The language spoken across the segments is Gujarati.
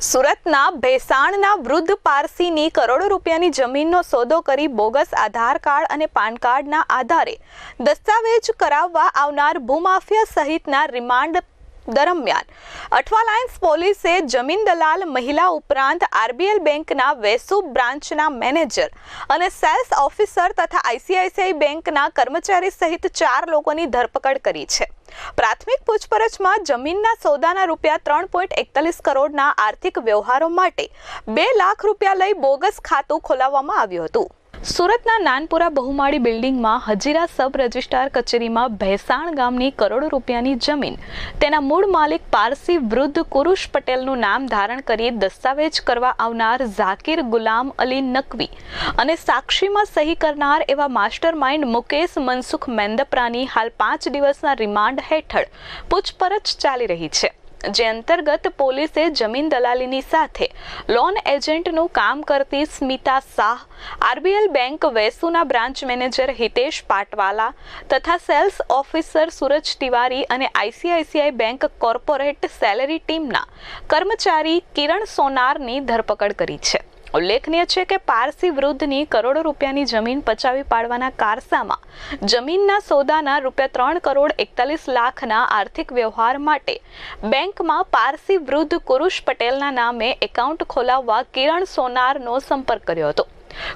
સુરતના ભેસાણના વૃદ્ધ પારસીની કરોડો રૂપિયાની જમીનનો સોદો કરી બોગસ આધાર કાર્ડ અને પાન કાર્ડના આધારે દસ્તાવેજ કરાવવા આવનાર ભૂમાફિયા સહિતના રિમાન્ડ દરમિયાન. અઠવા લાઇન્સ પોલીસે જમીન દલાલ મહિલા ઉપરાંત આરબીએલ બેંકના વેસુ બ્રાન્ચના મેનેજર અને સેલ્સ ઓફિસર તથા આઈસીઆઈસીઆઈ બેંકના કર્મચારી સહિત ચાર લોકોની ધરપકડ કરી છે. પ્રાથમિક પૂછપરછમાં જમીનના સોદાના રૂપિયા ત્રણ પોઈન્ટ એકતાલીસ કરોડના આર્થિક વ્યવહારો માટે બે લાખ રૂપિયા લઈ બોગસ ખાતું ખોલાવવામાં આવ્યું હતું. સુરતના નાનપુરા બહુમાળી બિલ્ડિંગમાં હજીરા સબ રજિસ્ટ્રાર કચેરીમાં ભેસાણ ગામની કરોડો રૂપિયાની જમીન, તેના મૂળ માલિક પારસી વૃદ્ધ કુરુશ પટેલનું નામ ધારણ કરી દસ્તાવેજ કરવા આવનાર ઝાકીર ગુલામ અલી નકવી અને સાક્ષીમાં સહી કરનાર એવા માસ્ટર માઇન્ડ મુકેશ મનસુખ મેંદપરાની હાલ પાંચ દિવસના રિમાન્ડ હેઠળ પૂછપરછ ચાલી રહી છે. જે અંતર્ગત પોલીસે જમીન દલાલીની સાથે લોન એજન્ટનું કામ કરતી સ્મિતા શાહ, આરબીએલ બેંક વેસુના બ્રાન્ચ મેનેજર હિતેશ પાટવાલા તથા સેલ્સ ઓફિસર સુરજ તિવારી અને આઈસીઆઈસીઆઈ બેંક કોર્પોરેટ સેલેરી ટીમના કર્મચારી કિરણ સોનારની ધરપકડ કરી છે. ઉલ્લેખનીય છે કે પારસી વૃદ્ધની કરોડો રૂપિયાની જમીન પચાવી પાડવાના કારસામાં જમીનના સોદાના રૂપિયા ત્રણ કરોડ એકતાલીસ લાખના આર્થિક વ્યવહાર માટે બેંકમાં પારસી વૃદ્ધ કુરુશ પટેલના નામે એકાઉન્ટ ખોલાવવા કિરણ સોનારનો સંપર્ક કર્યો હતો.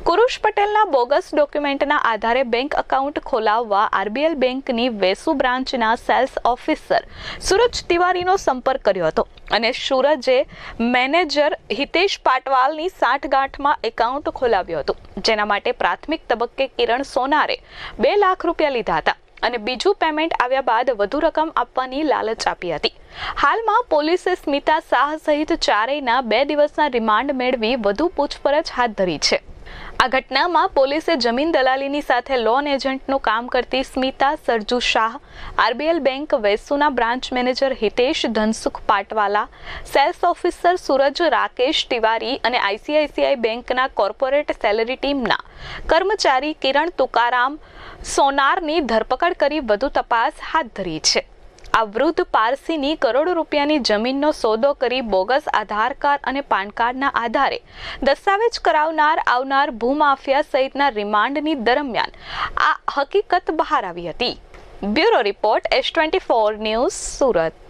કુરુશ પટેલના બોગસ ડોક્યુમેન્ટના આધારે બેંક એકાઉન્ટ ખોલાવવા આરબીએલ બેંકની વેસુ બ્રાન્ચના સેલ્સ ઓફિસર સુરજ તિવારીનો સંપર્ક કર્યો હતો. અને સૂરજે મેનેજર હિતેશ પાટવાલની સાઠગાંઠમાં એકાઉન્ટ ખોલાવ્યું હતું. જેના માટે પ્રાથમિક તબક્કે કિરણ સોનારે બે લાખ રૂપિયા લીધા હતા અને બીજું પેમેન્ટ આવ્યા બાદ વધુ રકમ આપવાની લાલચ આપી હતી. હાલમાં પોલીસે સ્મિતા શાહ સહિત ચારેયના બે દિવસના રિમાન્ડ મેળવી વધુ પૂછપરછ હાથ ધરી છે. આ ઘટનામાં પોલીસે જમીન દલાલીની સાથે લોન એજન્ટનું કામ કરતી Smita, Sarju Shah, RBL bank વેસુના branch manager Hitesh Dhansukh Patwala sales officer Suraj Rakesh Tiwari અને આઈસીઆઈસીઆઈ બેંકના કોર્પોરેટ સેલરી ટીમના કર્મચારી કિરણ તુકારામ સોનારની ધરપકડ કરી વધુ તપાસ હાથ ધરી છે. આ વૃદ્ધ પારસીની કરોડો રૂપિયાની જમીનનો સોદો કરી બોગસ આધાર કાર્ડ અને પાન કાર્ડના આધારે દસ્તાવેજ કરાવનાર આવનાર ભૂમાફિયા સહિતના રિમાન્ડની દરમિયાન આ હકીકત બહાર આવી હતી. Bureau report S twenty four news Surat.